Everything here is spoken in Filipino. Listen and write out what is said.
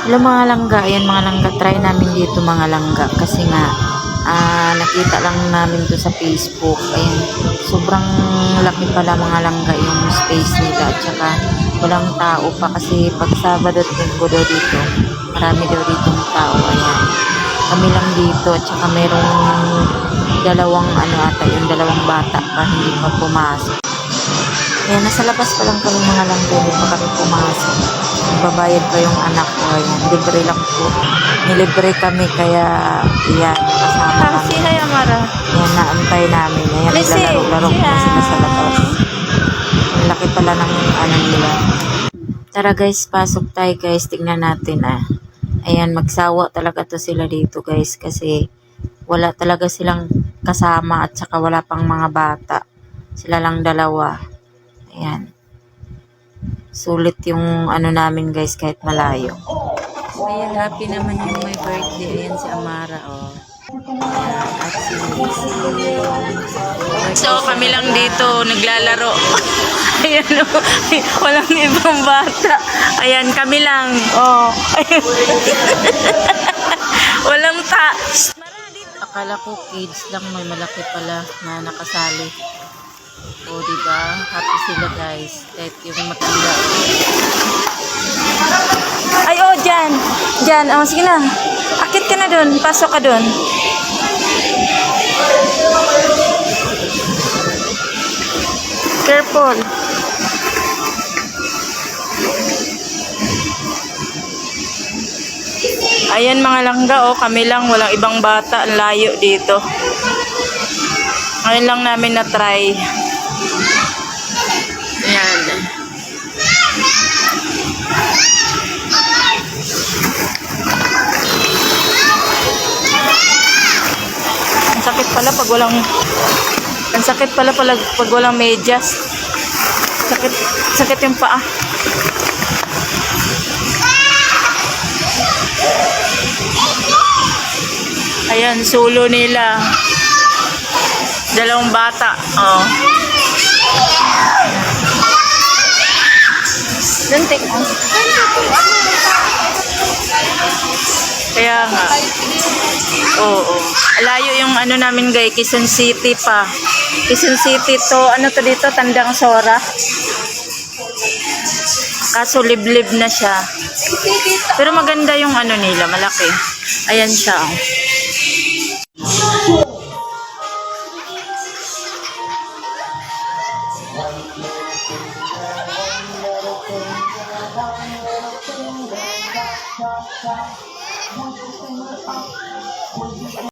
Hello mga langga, ayan mga langga, try namin dito mga langga kasi nga ah, nakita lang namin to sa Facebook. Ayan, sobrang laki pala mga langga yung space nila at saka walang tao pa kasi pag Sabado at Linggo daw dito, marami daw dito tao. Ayan, kami lang dito at saka merong dalawang ano ata, yung dalawang bata pa hindi pa pumasok. Ayan, nasa labas pa lang kami mga langga, hindi pa kami pumasok. Babayad pa yung anak ko. Ayan, libre lang po. Nilibre kami kaya yan, kasama Kasi kami. hay Amara. Yan, naantay namin. Ayan, naglalaro-laro yeah. sila sa labas. Ang laki pala ng ano nila. Tara guys, pasok tayo guys. Tingnan natin ah. Ayan, magsawa talaga to sila dito guys kasi wala talaga silang kasama at saka wala pang mga bata. Sila lang dalawa. Ayan. Sulit yung ano namin guys kahit malayo. Ayan, happy naman yung may birthday. Ayan si Amara, oh. At si So kami lang dito naglalaro. Ayan o. Walang ibang bata. Ayan kami lang. Oh. Ayan. Walang ta. Akala ko kids lang may malaki pala na nakasali. O, di ba? Happy sila guys. Kahit yung matanda. Ay oh, dyan. Dyan. Oh, sige na. Akit ka na dun. Pasok ka dun. Careful. Ayan mga langga, oh, kami lang, walang ibang bata, ang layo dito. Ngayon lang namin na-try. Ayan. Ang sakit pala pag walang Ang sakit pala pala pag walang medyas. Sakit sakit yung paa. Ayan, sulo nila. Dalawang bata. Oh. Lantik. Oh. Kaya nga. Oo. Layo yung ano namin gay, Quezon City pa. Quezon City to, ano to dito, Tandang Sora. Kaso liblib na siya. Pero maganda yung ano nila, malaki. Ayan siya. oh. Would you sing it up? Would you